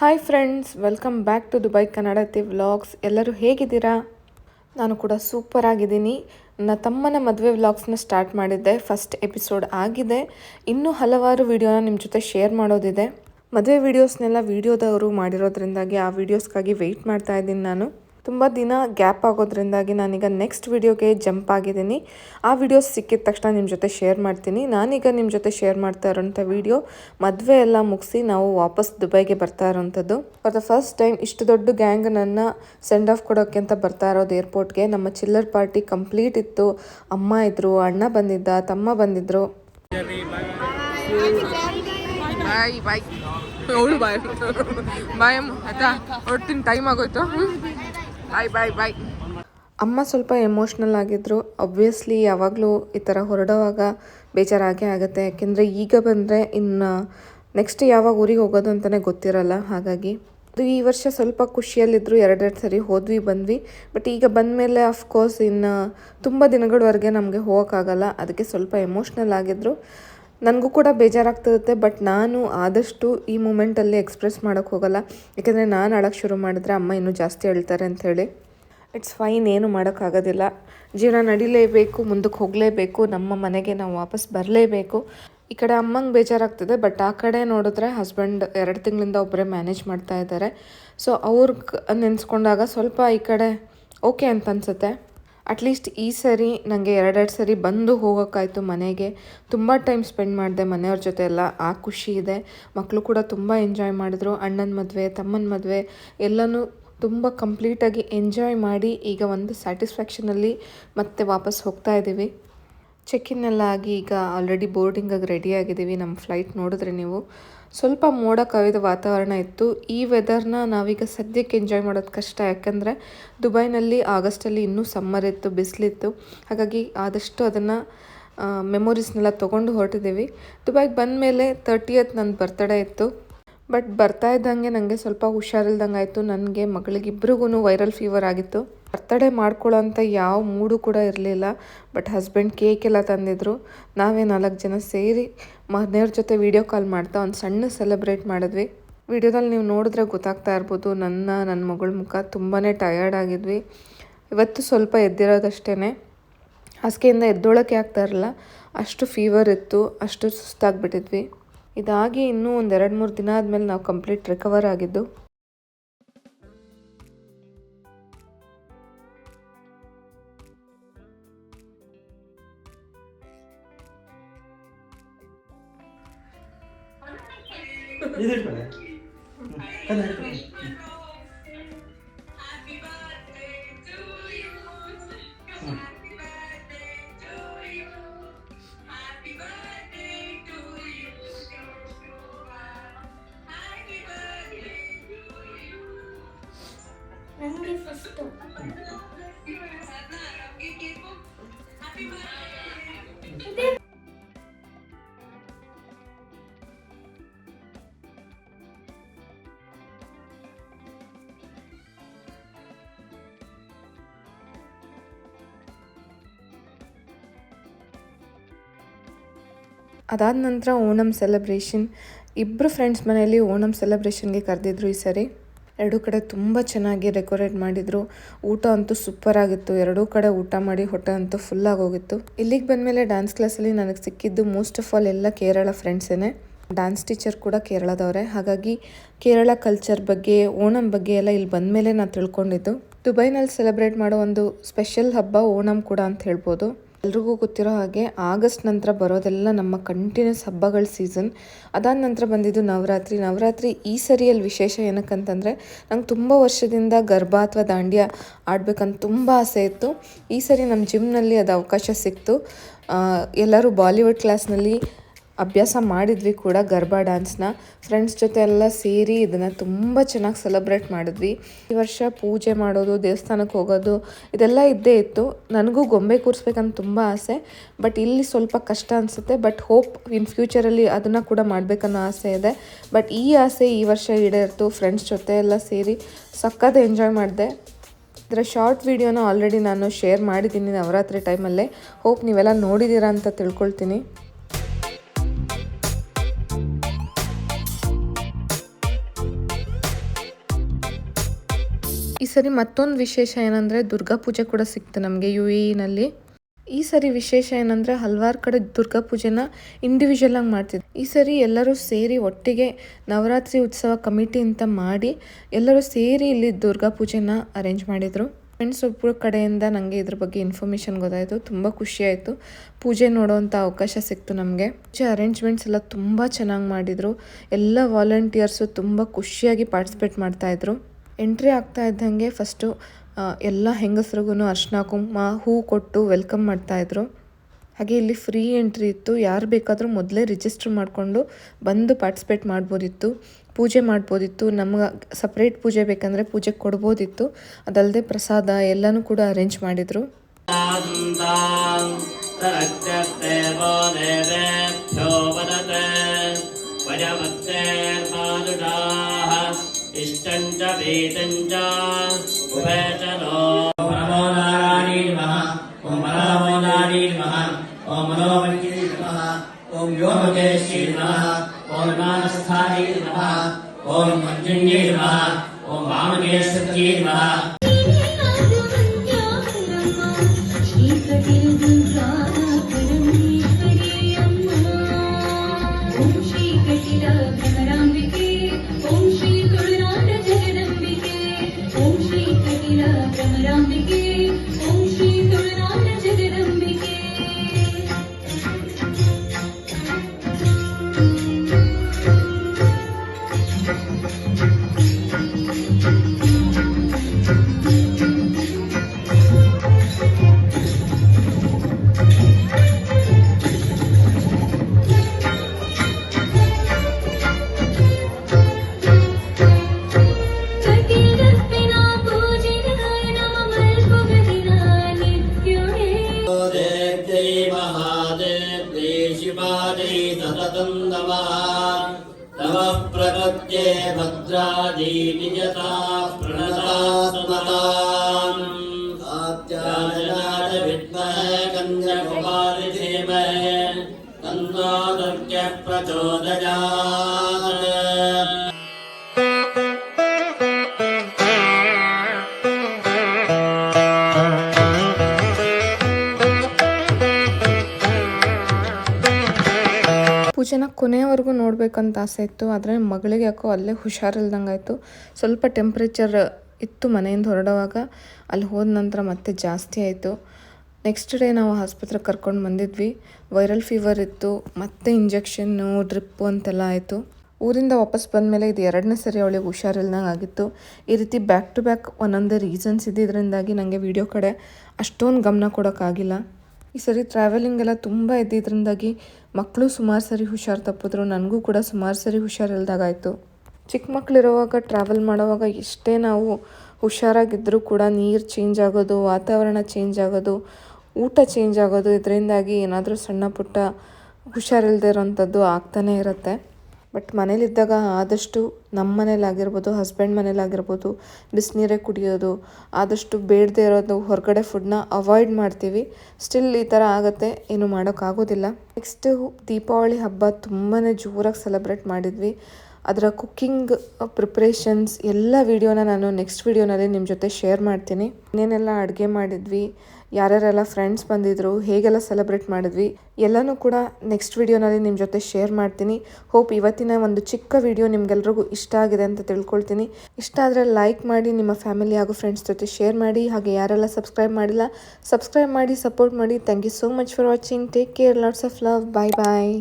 Hi friends welcome back to Dubai Kannadati vlogs ಎಲ್ಲರೂ ಹೇಗಿದ್ದೀರಾ? ನಾನು ಕೂಡ ಸೂಪರ್ ಆಗಿದ್ದೀನಿ. ನನ್ನ ತಮ್ಮನ ಮದುವೆ ವ್ಲಾಗ್ಸ್ನ ಸ್ಟಾರ್ಟ್ ಮಾಡಿದ್ದೆ. ಫಸ್ಟ್ ಎಪಿಸೋಡ್ ಆಗಿದೆ. ಇನ್ನೂ ಹಲವಾರು ವೀಡಿಯೋನ ನಿಮ್ಮ ಜೊತೆ ಶೇರ್ ಮಾಡೋದಿದೆ. ಮದುವೆ ವೀಡಿಯೋಸ್ನೆಲ್ಲ ವೀಡಿಯೋದವರು ಮಾಡಿರೋದ್ರಿಂದಾಗಿ ಆ ವೀಡಿಯೋಸ್ಗಾಗಿ ವೆಯ್ಟ್ ಮಾಡ್ತಾ ಇದ್ದೀನಿ ನಾನು. ತುಂಬ ದಿನ ಗ್ಯಾಪ್ ಆಗೋದ್ರಿಂದಾಗಿ ನಾನೀಗ ನೆಕ್ಸ್ಟ್ ವಿಡಿಯೋಗೆ ಜಂಪ್ ಆಗಿದ್ದೀನಿ. ಆ ವಿಡಿಯೋಸ್ ಸಿಕ್ಕಿದ ತಕ್ಷಣ ನಿಮ್ಮ ಜೊತೆ ಶೇರ್ ಮಾಡ್ತೀನಿ. ನಾನೀಗ ನಿಮ್ಮ ಜೊತೆ ಶೇರ್ ಮಾಡ್ತಾ ಇರೋಂಥ ವಿಡಿಯೋ ಮದುವೆ ಎಲ್ಲ ಮುಗಿಸಿ ನಾವು ವಾಪಸ್ ದುಬೈಗೆ ಬರ್ತಾ ಇರೋವಂಥದ್ದು ಫಾರ್ ದ ಫಸ್ಟ್ ಟೈಮ್ ಇಷ್ಟು ದೊಡ್ಡ ಗ್ಯಾಂಗ್ ನನ್ನ ಸೆಂಡ್ ಆಫ್ ಕೊಡೋಕ್ಕೆ ಅಂತ ಬರ್ತಾ ಇರೋದು ಏರ್ಪೋರ್ಟ್ಗೆ ನಮ್ಮ ಚಿಲ್ಲರ್ ಪಾರ್ಟಿ ಕಂಪ್ಲೀಟ್ ಇತ್ತು. ಅಮ್ಮ ಇದ್ರು, ಅಣ್ಣ ಬಂದಿದ್ದ, ತಮ್ಮ ಬಂದಿದ್ರು. ಬಾಯ್ ಬಾಯ್ ಬಾಯ್ ಬಾಯ್ ಆಯ್ತಾ? ಹೊರಡ್ತೀನಿ ಟೈಮ್ ಆಗೋಯ್ತು? ಬಾಯ್ ಬಾಯ್ ಬಾಯ್ ಅಮ್ಮ ಸ್ವಲ್ಪ ಎಮೋಷ್ನಲ್ ಆಗಿದ್ರು. ಅಬ್ವಿಯಸ್ಲಿ ಯಾವಾಗಲೂ ಈ ಥರ ಹೊರಡುವಾಗ ಬೇಜಾರಾಗೇ ಆಗುತ್ತೆ. ಯಾಕೆಂದರೆ ಈಗ ಬಂದರೆ ಇನ್ನು ನೆಕ್ಸ್ಟ್ ಯಾವಾಗ ಊರಿಗೆ ಹೋಗೋದು ಅಂತಲೇ ಗೊತ್ತಿರಲ್ಲ. ಹಾಗಾಗಿ ಅದು ಈ ವರ್ಷ ಸ್ವಲ್ಪ ಖುಷಿಯಲ್ಲಿದ್ದರು ಎರಡೆರಡು ಸರಿ ಹೋದ್ವಿ, ಬಂದ್ವಿ. ಬಟ್ ಈಗ ಬಂದಮೇಲೆ ಅಫ್ಕೋರ್ಸ್ ಇನ್ನು ತುಂಬ ದಿನಗಳವರೆಗೆ ನಮಗೆ ಹೋಗೋಕ್ಕಾಗಲ್ಲ. ಅದಕ್ಕೆ ಸ್ವಲ್ಪ ಎಮೋಷ್ನಲ್ ಆಗಿದ್ರು. ನನಗೂ ಕೂಡ ಬೇಜಾರಾಗ್ತಿರುತ್ತೆ ಬಟ್ ನಾನು ಆದಷ್ಟು ಈ ಮೂಮೆಂಟಲ್ಲಿ ಎಕ್ಸ್ಪ್ರೆಸ್ ಮಾಡೋಕ್ಕೆ ಹೋಗಲ್ಲ. ಯಾಕೆಂದರೆ ನಾನು ಅಳಕ್ಕೆ ಶುರು ಮಾಡಿದ್ರೆ ಅಮ್ಮ ಇನ್ನೂ ಜಾಸ್ತಿ ಹೇಳ್ತಾರೆ ಅಂಥೇಳಿ ಇಟ್ಸ್ ಫೈನ್ ಏನು ಮಾಡೋಕ್ಕಾಗೋದಿಲ್ಲ ಜೀವನ ನಡಿಲೇಬೇಕು, ಮುಂದಕ್ಕೆ ಹೋಗಲೇಬೇಕು, ನಮ್ಮ ಮನೆಗೆ ನಾವು ವಾಪಸ್ ಬರಲೇಬೇಕು. ಈ ಕಡೆ ಅಮ್ಮಂಗೆ ಬೇಜಾರಾಗ್ತದೆ ಬಟ್ ಆ ಕಡೆ ನೋಡಿದ್ರೆ ಹಸ್ಬೆಂಡ್ ಎರಡು ತಿಂಗಳಿಂದ ಒಬ್ಬರೇ ಮ್ಯಾನೇಜ್ ಮಾಡ್ತಾ ಇದ್ದಾರೆ. ಸೊ ಅವ್ರಿಗೆ ನೆನೆಸ್ಕೊಂಡಾಗ ಸ್ವಲ್ಪ ಈ ಕಡೆ ಓಕೆ ಅಂತ ಅನ್ಸುತ್ತೆ. ಅಟ್ಲೀಸ್ಟ್ ಈ ಸರಿ ನನಗೆ ಎರಡೆರಡು ಸರಿ ಬಂದು ಹೋಗೋಕ್ಕಾಯ್ತು ಮನೆಗೆ. ತುಂಬ ಟೈಮ್ ಸ್ಪೆಂಡ್ ಮಾಡಿದೆ ಮನೆಯವ್ರ ಜೊತೆ ಎಲ್ಲ. ಆ ಖುಷಿ ಇದೆ. ಮಕ್ಕಳು ಕೂಡ ತುಂಬ ಎಂಜಾಯ್ ಮಾಡಿದ್ರು. ಅಣ್ಣನ ಮದುವೆ, ತಮ್ಮನ ಮದುವೆ ಎಲ್ಲನೂ ತುಂಬ ಕಂಪ್ಲೀಟಾಗಿ ಎಂಜಾಯ್ ಮಾಡಿ ಈಗ ಒಂದು ಸ್ಯಾಟಿಸ್ಫ್ಯಾಕ್ಷನಲ್ಲಿ ಮತ್ತೆ ವಾಪಸ್ ಹೋಗ್ತಾ ಇದ್ದೀವಿ. ಎಲ್ಲ ಆಗಿ ಈಗ ಆಲ್ರೆಡಿ ಬೋರ್ಡಿಂಗಾಗಿ ರೆಡಿ ಆಗಿದ್ದೀವಿ. ನಮ್ಮ ಫ್ಲೈಟ್ ನೋಡಿದ್ರೆ ನೀವು. ಸ್ವಲ್ಪ ಮೋಡ ಕವಿದ ವಾತಾವರಣ ಇತ್ತು. ಈ ವೆದರ್ನ ನಾವೀಗ ಸದ್ಯಕ್ಕೆ ಎಂಜಾಯ್ ಮಾಡೋದು ಕಷ್ಟ. ಯಾಕಂದರೆ ದುಬೈನಲ್ಲಿ ಆಗಸ್ಟಲ್ಲಿ ಇನ್ನೂ ಸಮ್ಮರ್ ಇತ್ತು, ಬಿಸಿಲಿತ್ತು. ಹಾಗಾಗಿ ಆದಷ್ಟು ಅದನ್ನು ಮೆಮೊರೀಸ್ನೆಲ್ಲ ತೊಗೊಂಡು ಹೊರಟಿದ್ದೀವಿ ದುಬೈಗೆ ಬಂದಮೇಲೆ ತರ್ಟಿಯತ್ ನನ್ನ ಬರ್ತಡೇ ಇತ್ತು. ಬಟ್ ಬರ್ತಾ ಇದ್ದಂಗೆ ನನಗೆ ಸ್ವಲ್ಪ ಹುಷಾರಿಲ್ದಂಗೆ ಆಯಿತು ನನಗೆ ಮಗಳಿಗಿಬ್ರಿಗೂ ವೈರಲ್ ಫೀವರ್ ಆಗಿತ್ತು. ಬರ್ತಡೇ ಮಾಡ್ಕೊಳ್ಳೋಂಥ ಯಾವ ಮೂಡು ಕೂಡ ಇರಲಿಲ್ಲ. ಬಟ್ ಹಸ್ಬೆಂಡ್ ಕೇಕ್ ಎಲ್ಲ ತಂದಿದ್ರು. ನಾವೇ ನಾಲ್ಕು ಜನ ಸೇರಿ ಮನೆಯವ್ರ ಜೊತೆ ವೀಡಿಯೋ ಕಾಲ್ ಮಾಡ್ತಾ ಒಂದು ಸಣ್ಣ ಸೆಲೆಬ್ರೇಟ್ ಮಾಡಿದ್ವಿ. ವಿಡಿಯೋದಲ್ಲಿ ನೀವು ನೋಡಿದ್ರೆ ಗೊತ್ತಾಗ್ತಾ ಇರ್ಬೋದು, ನನ್ನ ನನ್ನ ಮಗಳ ಮುಖ ತುಂಬಾ ಟಯರ್ಡ್ ಆಗಿದ್ವಿ. ಇವತ್ತು ಸ್ವಲ್ಪ ಎದ್ದಿರೋದಷ್ಟೇ ಹಾಸಿಗೆಯಿಂದ ಎದ್ದೊಳಕ್ಕೆ ಆಗ್ತಾ ಇರಲ್ಲ. ಅಷ್ಟು ಫೀವರ್ ಇತ್ತು, ಅಷ್ಟು ಸುಸ್ತಾಗ್ಬಿಟ್ಟಿದ್ವಿ. ಇದಾಗಿ ಇನ್ನೂ ಒಂದು ಎರಡು ಮೂರು ದಿನ ಆದಮೇಲೆ ನಾವು ಕಂಪ್ಲೀಟ್ ರಿಕವರ್ ಆಗಿದ್ದು. ಇದು ಅದಾದ ನಂತರ ಓಣಂ ಸೆಲೆಬ್ರೇಷನ್ ಇಬ್ಬರು ಫ್ರೆಂಡ್ಸ್ ಮನೆಯಲ್ಲಿ ಓಣಂ ಸೆಲೆಬ್ರೇಷನ್ಗೆ ಕರೆದಿದ್ರು ಈ ಸರಿ. ಎರಡೂ ಕಡೆ ತುಂಬ ಚೆನ್ನಾಗಿ ಡೆಕೋರೇಟ್ ಮಾಡಿದರು. ಊಟ ಅಂತೂ ಸೂಪರ್ ಆಗಿತ್ತು. ಎರಡೂ ಕಡೆ ಊಟ ಮಾಡಿ ಹೊಟ್ಟೆ ಅಂತೂ ಫುಲ್ ಆಗೋಗಿತ್ತು ಇಲ್ಲಿಗೆ ಬಂದಮೇಲೆ ಡ್ಯಾನ್ಸ್ ಕ್ಲಾಸಲ್ಲಿ ನನಗೆ ಸಿಕ್ಕಿದ್ದು ಮೋಸ್ಟ್ ಆಫ್ ಆಲ್ ಎಲ್ಲ ಕೇರಳ ಫ್ರೆಂಡ್ಸೇ ಡ್ಯಾನ್ಸ್ ಟೀಚರ್ ಕೂಡ ಕೇರಳದವರೇ. ಹಾಗಾಗಿ ಕೇರಳ ಕಲ್ಚರ್ ಬಗ್ಗೆ, ಓಣಂ ಬಗ್ಗೆ ಎಲ್ಲ ಇಲ್ಲಿ ಬಂದ ಮೇಲೆ ನಾನು ತಿಳ್ಕೊಂಡಿದ್ದು. ದುಬೈನಲ್ಲಿ ಸೆಲೆಬ್ರೇಟ್ ಮಾಡೋ ಒಂದು ಸ್ಪೆಷಲ್ ಹಬ್ಬ ಓಣಂ ಕೂಡ ಅಂತ ಹೇಳ್ಬೋದು. ಎಲ್ರಿಗೂ ಗೊತ್ತಿರೋ ಹಾಗೆ ಆಗಸ್ಟ್ ನಂತರ ಬರೋದೆಲ್ಲ ನಮ್ಮ ಕಂಟಿನ್ಯೂಸ್ ಹಬ್ಬಗಳ ಸೀಸನ್. ಅದಾದ ನಂತರ ಬಂದಿದ್ದು ನವರಾತ್ರಿ. ನವರಾತ್ರಿ ಈ ಸರಿಯಲ್ಲಿ ವಿಶೇಷ ಏನಕ್ಕಂತಂದರೆ ನಂಗೆ ತುಂಬ ವರ್ಷದಿಂದ ಗರ್ಭ ಅಥವಾ ದಾಂಡ್ಯ ಆಡ್ಬೇಕಂತ ತುಂಬ ಆಸೆ ಇತ್ತು. ಈ ಸರಿ ನಮ್ಮ ಜಿಮ್ನಲ್ಲಿ ಅದು ಅವಕಾಶ ಸಿಕ್ತು. ಎಲ್ಲರೂ ಬಾಲಿವುಡ್ ಕ್ಲಾಸ್ನಲ್ಲಿ ಅಭ್ಯಾಸ ಮಾಡಿದ್ವಿ ಕೂಡ ಗರ್ಬಾ ಡ್ಯಾನ್ಸ್ನ ಫ್ರೆಂಡ್ಸ್ ಜೊತೆ ಎಲ್ಲ ಸೇರಿ ಇದನ್ನು ತುಂಬ ಚೆನ್ನಾಗಿ ಸೆಲೆಬ್ರೇಟ್ ಮಾಡಿದ್ವಿ. ಈ ವರ್ಷ ಪೂಜೆ ಮಾಡೋದು ದೇವಸ್ಥಾನಕ್ಕೆ ಹೋಗೋದು, ಇದೆಲ್ಲ ಇದ್ದೇ ಇತ್ತು. ನನಗೂ ಗೊಂಬೆ ಕೂರಿಸ್ಬೇಕಂತ ತುಂಬ ಆಸೆ. ಬಟ್ ಇಲ್ಲಿ ಸ್ವಲ್ಪ ಕಷ್ಟ ಅನಿಸುತ್ತೆ. ಬಟ್ ಹೋಪ್ ಇನ್ ಫ್ಯೂಚರಲ್ಲಿ ಅದನ್ನು ಕೂಡ ಮಾಡಬೇಕನ್ನೋ ಆಸೆ ಇದೆ. ಬಟ್ ಈ ಆಸೆ ಈ ವರ್ಷ ಈಡೇರ್ತು. ಫ್ರೆಂಡ್ಸ್ ಜೊತೆ ಎಲ್ಲ ಸೇರಿ ಸಖತ್ ಎಂಜಾಯ್ ಮಾಡಿದೆ. ಇದರ ಶಾರ್ಟ್ ವಿಡಿಯೋನ ಆಲ್ರೆಡಿ ನಾನು ಶೇರ್ ಮಾಡಿದ್ದೀನಿ ನವರಾತ್ರಿ ಟೈಮಲ್ಲೇ ಹೋಪ್ ನೀವೆಲ್ಲ ನೋಡಿದ್ದೀರಾ ಅಂತ ತಿಳ್ಕೊಳ್ತೀನಿ. ಸರಿ, ಮತ್ತೊಂದು ವಿಶೇಷ ಏನಂದರೆ ದುರ್ಗಾ ಪೂಜೆ ಕೂಡ ಸಿಕ್ತು ನಮಗೆ ಯು ಎನಲ್ಲಿ ಈ ಸರಿ ವಿಶೇಷ ಏನಂದರೆ ಹಲವಾರು ಕಡೆ ದುರ್ಗಾ ಪೂಜೆನ ಇಂಡಿವಿಜುವಲ್ ಆಗಿ ಮಾಡ್ತಿದ್ರು ಈ ಸರಿ ಎಲ್ಲರೂ ಸೇರಿ ಒಟ್ಟಿಗೆ ನವರಾತ್ರಿ ಉತ್ಸವ ಕಮಿಟಿ ಅಂತ ಮಾಡಿ ಎಲ್ಲರೂ ಸೇರಿ ಇಲ್ಲಿ ದುರ್ಗಾ ಪೂಜೆನ ಅರೇಂಜ್ ಮಾಡಿದರು. ಫ್ರೆಂಡ್ಸ್ ಒಬ್ಬರ ಕಡೆಯಿಂದ ನನಗೆ ಇದ್ರ ಬಗ್ಗೆ ಇನ್ಫಾರ್ಮೇಷನ್ ಗೊತ್ತಾಯಿತು, ತುಂಬ ಖುಷಿಯಾಯಿತು ಪೂಜೆ ನೋಡೋವಂಥ ಅವಕಾಶ ಸಿಕ್ತು ನಮಗೆ. ಪೂಜೆ ಅರೇಂಜ್ಮೆಂಟ್ಸ್ ಎಲ್ಲ ತುಂಬ ಚೆನ್ನಾಗಿ ಮಾಡಿದರು. ಎಲ್ಲ ವಾಲಂಟಿಯರ್ಸು ತುಂಬ ಖುಷಿಯಾಗಿ ಪಾರ್ಟಿಸಿಪೇಟ್ ಮಾಡ್ತಾಯಿದ್ರು ಎಂಟ್ರಿ ಆಗ್ತಾ ಇದ್ದಂಗೆ ಫಸ್ಟು ಎಲ್ಲ ಹೆಂಗಸ್ರಿಗೂ ಅರ್ಶಿನ, ಕುಂಕುಮ, ಹೂ ಕೊಟ್ಟು ವೆಲ್ಕಮ್ ಮಾಡ್ತಾಯಿದ್ರು ಹಾಗೆ ಇಲ್ಲಿ ಫ್ರೀ ಎಂಟ್ರಿ ಇತ್ತು. ಯಾರು ಬೇಕಾದರೂ ಮೊದಲೇ ರಿಜಿಸ್ಟರ್ ಮಾಡಿಕೊಂಡು ಬಂದು ಪಾರ್ಟಿಸಿಪೇಟ್ ಮಾಡ್ಬೋದಿತ್ತು, ಪೂಜೆ ಮಾಡ್ಬೋದಿತ್ತು. ನಮ್ಗೆ ಸಪ್ರೇಟ್ ಪೂಜೆ ಬೇಕಂದರೆ ಪೂಜೆ ಕೊಡ್ಬೋದಿತ್ತು. ಅದಲ್ಲದೆ ಪ್ರಸಾದ ಎಲ್ಲನೂ ಕೂಡ ಅರೇಂಜ್ ಮಾಡಿದರು. इष्टं च वीतं च उभे च नो नमो नारायणी नमः। ॐ नमो नारायणी नमः। ॐ मनोमन्ये नमः। ॐ व्योमकेश्यै नमः। ॐ मानस्थायै नमः। ॐ मञ्जुन्यै नमः। ॐ वामकेश्वर्यै नमः नमः प्रकृत्ये भद्रायै निजता प्रणता सुमताम्। कात्यायनाय विद्महे कन्यकुमारि धीमहे ಪೂಜೆನ ಕೊನೆಯವರೆಗೂ ನೋಡ್ಬೇಕಂತ ಆಸೆ ಇತ್ತು, ಆದರೆ ಮಗಳಿಗೆ ಯಾಕೋ ಅಲ್ಲೇ ಹುಷಾರಿಲ್ದಂಗೆ ಆಯಿತು ಸ್ವಲ್ಪ ಟೆಂಪ್ರೇಚರ್ ಇತ್ತು ಮನೆಯಿಂದ ಹೊರಡುವಾಗ, ಅಲ್ಲಿ ಹೋದ ನಂತರ ಮತ್ತೆ ಜಾಸ್ತಿ ಆಯಿತು. ನೆಕ್ಸ್ಟ್ ಡೇ ನಾವು ಆಸ್ಪತ್ರೆಗೆ ಕರ್ಕೊಂಡು ಬಂದಿದ್ವಿ. ವೈರಲ್ ಫೀವರ್ ಇತ್ತು, ಮತ್ತೆ ಇಂಜೆಕ್ಷನ್ನು ಡ್ರಿಪ್ಪು ಅಂತೆಲ್ಲ ಆಯಿತು. ಊರಿಂದ ವಾಪಸ್ ಬಂದಮೇಲೆ ಇದು ಎರಡನೇ ಸರಿ ಅವಳಿಗೆ ಹುಷಾರಿಲ್ದಂಗೆ ಆಗಿತ್ತು. ಈ ರೀತಿ ಬ್ಯಾಕ್ ಟು ಬ್ಯಾಕ್ ಒಂದೊಂದೇ ರೀಸನ್ಸ್ ಇದ್ದಿದ್ದರಿಂದಾಗಿ ನನಗೆ ವಿಡಿಯೋ ಕಡೆ ಅಷ್ಟೊಂದು ಗಮನ ಕೊಡೋಕ್ಕಾಗಿಲ್ಲ. ಈ ಸರಿ ಟ್ರಾವೆಲಿಂಗ್ ಎಲ್ಲ ತುಂಬ ಇದ್ದಿದ್ದರಿಂದಾಗಿ ಮಕ್ಕಳು ಸುಮಾರು ಸರಿ ಹುಷಾರು ತಪ್ಪಿದ್ರು, ನನಗೂ ಕೂಡ ಸುಮಾರು ಸರಿ ಹುಷಾರಿಲ್ದಾಗಾಯಿತು ಚಿಕ್ಕ ಮಕ್ಕಳಿರುವಾಗ ಟ್ರಾವೆಲ್ ಮಾಡುವಾಗ ಎಷ್ಟೇ ನಾವು ಹುಷಾರಾಗಿದ್ದರೂ ಕೂಡ ನೀರು ಚೇಂಜ್ ಆಗೋದು, ವಾತಾವರಣ ಚೇಂಜ್ ಆಗೋದು, ಊಟ ಚೇಂಜ್ ಆಗೋದು, ಇದರಿಂದಾಗಿ ಏನಾದರೂ ಸಣ್ಣ ಪುಟ್ಟ ಹುಷಾರಿಲ್ಲದೆ ಇರೋಂಥದ್ದು ಆಗ್ತಾನೇ ಇರುತ್ತೆ. ಬಟ್ ಮನೇಲಿದ್ದಾಗ ಆದಷ್ಟು ನಮ್ಮ ಮನೇಲಾಗಿರ್ಬೋದು ಹಸ್ಬೆಂಡ್ ಮನೇಲಾಗಿರ್ಬೋದು, ಬಿಸಿನೀರೇ ಕುಡಿಯೋದು, ಆದಷ್ಟು ಬೇಡದೇ ಇರೋದು, ಹೊರಗಡೆ ಫುಡ್ನ ಅವಾಯ್ಡ್ ಮಾಡ್ತೀವಿ. ಸ್ಟಿಲ್ ಈ ಥರ ಆಗುತ್ತೆ, ಏನು ಮಾಡೋಕ್ಕಾಗೋದಿಲ್ಲ. ನೆಕ್ಸ್ಟು ದೀಪಾವಳಿ ಹಬ್ಬ ತುಂಬಾ ಜೋರಾಗಿ ಸೆಲೆಬ್ರೇಟ್ ಮಾಡಿದ್ವಿ. ಅದರ ಕುಕ್ಕಿಂಗ್ ಪ್ರಿಪ್ರೇಷನ್ಸ್ ಎಲ್ಲ ವೀಡಿಯೋನ ನಾನು ನೆಕ್ಸ್ಟ್ ವೀಡಿಯೋನಲ್ಲಿ ನಿಮ್ಮ ಜೊತೆ ಶೇರ್ ಮಾಡ್ತೀನಿ. ಇನ್ನೇನೆಲ್ಲ ಅಡುಗೆ ಮಾಡಿದ್ವಿ ಯಾರ್ಯಾರೆಲ್ಲ ಫ್ರೆಂಡ್ಸ್ ಬಂದಿದ್ರು, ಹೇಗೆಲ್ಲ ಸೆಲೆಬ್ರೇಟ್ ಮಾಡಿದ್ವಿ, ಎಲ್ಲನೂ ಕೂಡ ನೆಕ್ಸ್ಟ್ ವಿಡಿಯೋನಲ್ಲಿ ನಿಮ್ಮ ಜೊತೆ ಶೇರ್ ಮಾಡ್ತೀನಿ. ಹೋಪ್ ಇವತ್ತಿನ ಒಂದು ಚಿಕ್ಕ ವಿಡಿಯೋ ನಿಮ್ಗೆಲ್ರಿಗೂ ಇಷ್ಟ ಆಗಿದೆ ಅಂತ ತಿಳ್ಕೊಳ್ತೀನಿ. ಇಷ್ಟ ಆದರೆ ಲೈಕ್ ಮಾಡಿ, ನಿಮ್ಮ ಫ್ಯಾಮಿಲಿ ಹಾಗೂ ಫ್ರೆಂಡ್ಸ್ ಜೊತೆ ಶೇರ್ ಮಾಡಿ, ಹಾಗೆ ಯಾರೆಲ್ಲ ಸಬ್ಸ್ಕ್ರೈಬ್ ಮಾಡಿಲ್ಲ ಸಬ್ಸ್ಕ್ರೈಬ್ ಮಾಡಿ ಸಪೋರ್ಟ್ ಮಾಡಿ. Thank you so much for watching take care lots of love bye bye